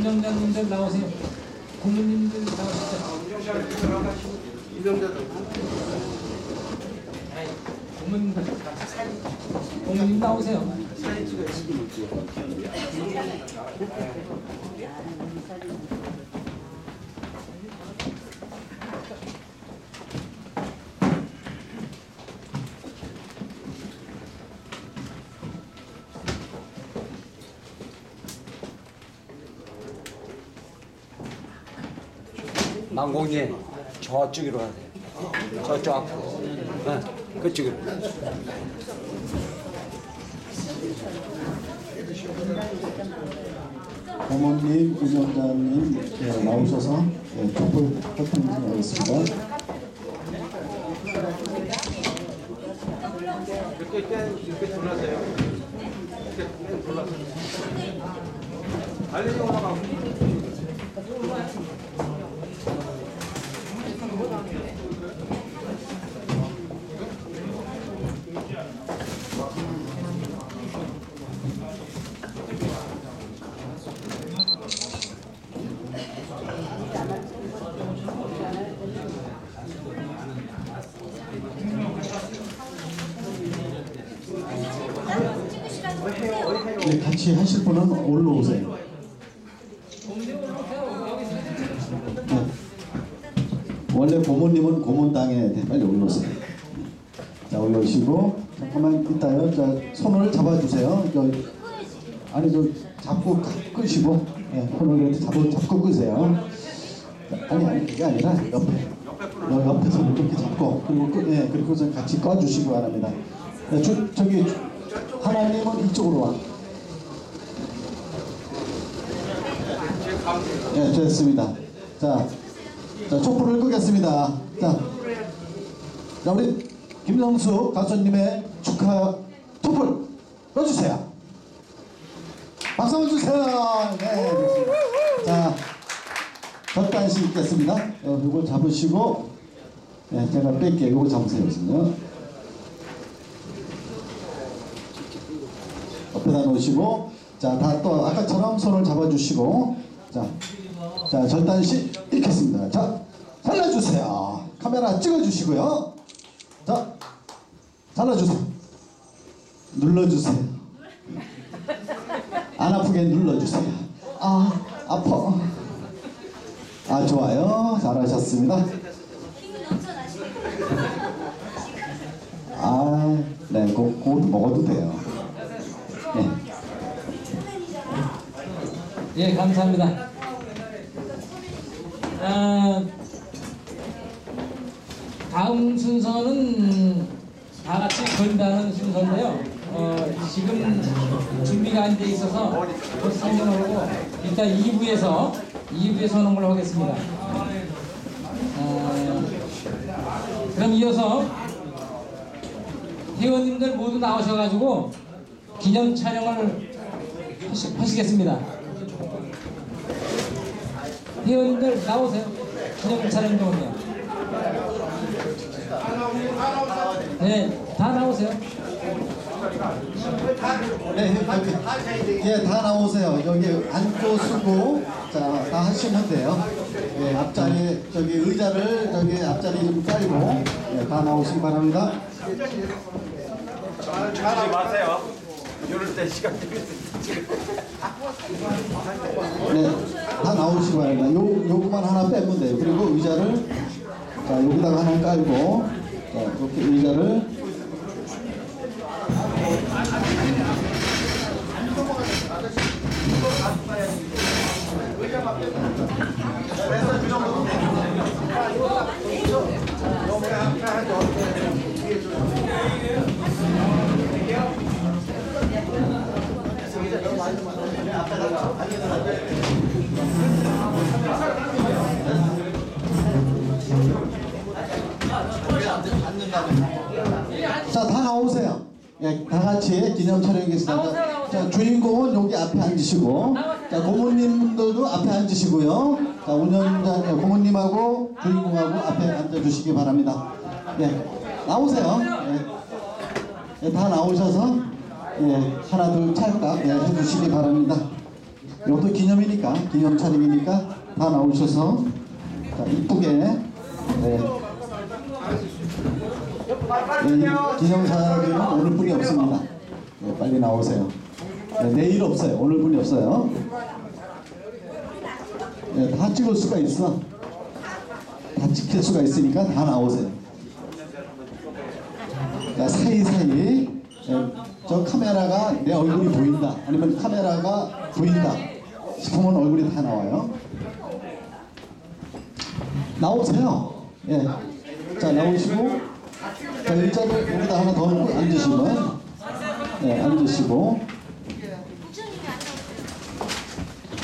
운영자님들 나오세요. 고모님들 나오시죠. 고모님들 고모님 나오세요. 망공님 저쪽으로 가세요. 저쪽 앞으로. 네, 그쪽으로. 어머님, 위원장님 예, 나오셔서 예, 촛불 협행 진행하겠습니다. 이렇게 땡 이렇게 돌아세요. 이렇게 땡 돌아서. 알려줘 올라가고. 예, 같이 하실 분은 올라오세요. 네. 원래 고모님은 고몬당에 빨리 올라오세요. 자 올라오시고 잠깐만 이따요. 자 손을 잡아주세요. 저, 아니 저 잡고 탁 끄시고 예, 손을 잡고 잡고 끄세요. 자, 아니 아니 그게 아니라 옆에 여- 옆에서 이렇게 잡고 그리고 끄, 예, 그리고서 같이 꺼주시기 바랍니다. 예, 저, 저기 하나님은 이쪽으로 와. 네, 됐습니다. 자, 자, 촛불을 끄겠습니다. 자, 자 우리 김성수 가수님의 축하 촛불 꺼주세요. 박수 한번 주세요. 네, 됐습니다. 자, 젖단식 있겠습니다. 어, 이걸 잡으시고, 네, 제가 뺄게요. 이거 잡으세요. 지금. 옆에다 놓으시고, 자, 다 또 아까처럼 손을 잡아주시고, 자, 자, 절단시 읽겠습니다. 자, 살려주세요. 카메라 찍어주시고요. 자, 잘라주세요. 눌러주세요. 안 아프게 눌러주세요. 아, 아파. 아, 좋아요. 잘하셨습니다. 아, 네, 그, 그것도 먹어도 돼요. 예, 감사합니다. 아, 다음 순서는 다 같이 건다는 순서인데요. 어, 지금 준비가 안 돼 있어서 곧 설명을 하고 일단 2부에서 2부에서 하는 걸로 하겠습니다. 어, 그럼 이어서 회원님들 모두 나오셔가지고 기념 촬영을 하시, 하시겠습니다. 회원님들 나오세요. 기념 촬영 중은요. 네, 다 나오세요. 네, 여기. 예, 다 나오세요. 여기 앉고 쓰고, 자, 다 하시면 돼요. 예, 앞자리, 저기 의자를, 저기 앞자리 좀 깔고, 예, 다 나오시기 바랍니다. 하지 마세요. 이럴 때 시간 네, 다 나오시기 바랍니다. 요, 요거만 하나 빼면 돼요. 그리고 의자를, 자, 여기다가 하나 깔고, 자, 이렇게 의자를, 자, 다 나오세요. 예, 다 같이 기념 촬영하겠습니다. 자, 주인공은 여기 앞에 앉으시고, 자, 고모님들도 앞에 앉으시고요. 자, 운영자, 예, 고모님하고 주인공하고 앞에 앉아주시기 바랍니다. 예, 나오세요. 예, 예, 다 나오셔서, 예, 하나, 둘, 찰칵, 예, 해주시기 바랍니다. 이것도 기념이니까 기념 촬영이니까 다 나오셔서 자, 이쁘게 네. 네, 기념사진은 오늘뿐이 없습니다. 네, 빨리 나오세요. 네, 내일 없어요. 오늘뿐이 없어요. 네, 다 찍을 수가 있어. 다 찍힐 수가 있으니까 다 나오세요. 자, 사이사이 예, 저 카메라가 내 얼굴이 보인다 아니면 카메라가 보인다 싶으면 얼굴이 다 나와요 나오세요 예. 자 나오시고 자 일자를 여기다 하나 더 앉으시면 예, 앉으시고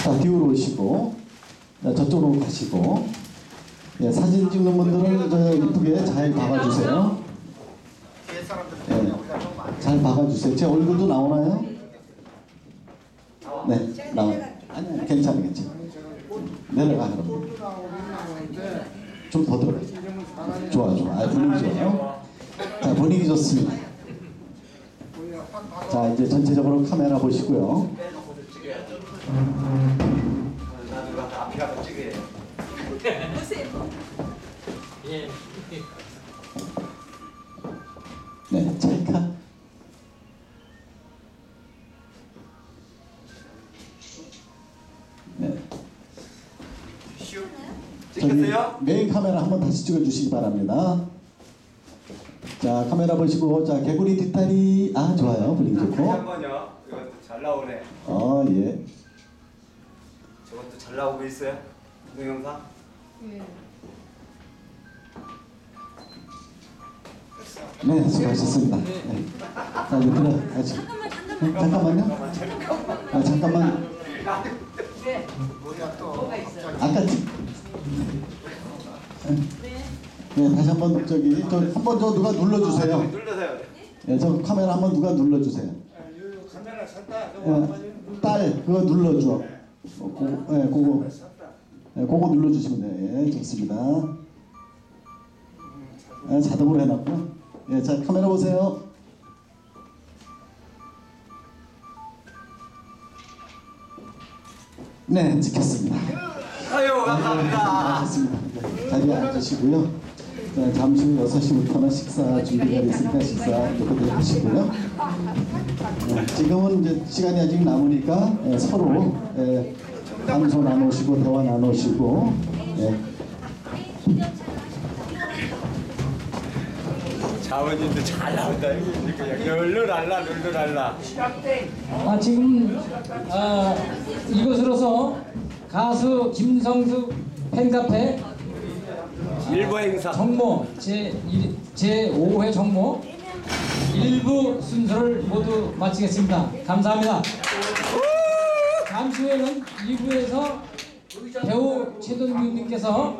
자 뒤로 오시고 자, 저쪽으로 가시고 예, 사진 찍는 분들은 저 이쁘게 잘 박아주세요 예, 잘 박아주세요. 제 얼굴도 나오나요? 네, 나와요. 아니, 괜찮아, 괜찮아. 내려가, 그럼. 좀더 들어. 좋아, 좋아. 아, 분위기 좋아요. 자, 분위기 좋습니다. 자, 이제 전체적으로 카메라 보시고요. 저기 찍혔어요? 메인 카메라 한번 다시 찍어주시기 바랍니다. 자, 카메라 보시고, 자, 개구리 뒷다리. 아, 좋아요. 분위기 좋고. 한 번요. 이것도 잘 나오네. 어, 예. 저것도 잘 나오고 있어요. 동영상. 네, 수고하셨습니다. 네. 자, 이제 들어. 아, 지- 네, 잠깐만요. 아, 잠깐만. 아까 찍. 네, 다시 한번 저기 저 한번 저 누가 눌러주세요. 눌러서요. 네, 저 카메라 한번 누가 눌러주세요. 예, 딸 그거 눌러줘. 어, 그거, 예, 그거, 예, 그거 눌러주시면 돼요. 예, 좋습니다. 예, 자동으로 해놨고. 예, 자 카메라 보세요. 네, 찍혔습니다. 아유 감사합니다. 좋습니다. 네, 자리에 앉으시고요. 자, 잠시 후 6시부터는 식사 준비가 있으니까 식사 조금 하시고요. 네, 지금은 이제 시간이 아직 남으니까 예, 서로 예, 감소 나누시고 대화 나누시고 예, 자원님도 잘 나온다. 이렇게 널널 알라 널널 알라. 아, 지금 아, 이곳으로서 가수 김성수 팬카페 일부 행사. 정모 제, 제 5회 정모 일부 순서를 모두 마치겠습니다. 감사합니다. 잠시 후에는 2부에서 배우 최동규님께서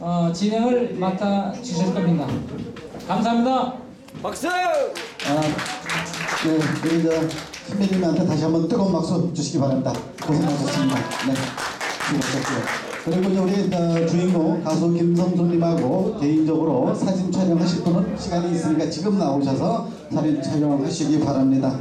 어, 진행을 맡아 주실 겁니다. 감사합니다. 박수. 아, 네, 우리 저 선배님한테 다시 한번 뜨거운 박수 주시기 바랍니다. 고생하셨습니다. 네, 수고하셨고요. 그리고 이제 우리 어, 주인공 가수 김성수님하고 개인적으로 사진 촬영하실 분은 시간이 있으니까 지금 나오셔서 사진 촬영하시기 바랍니다.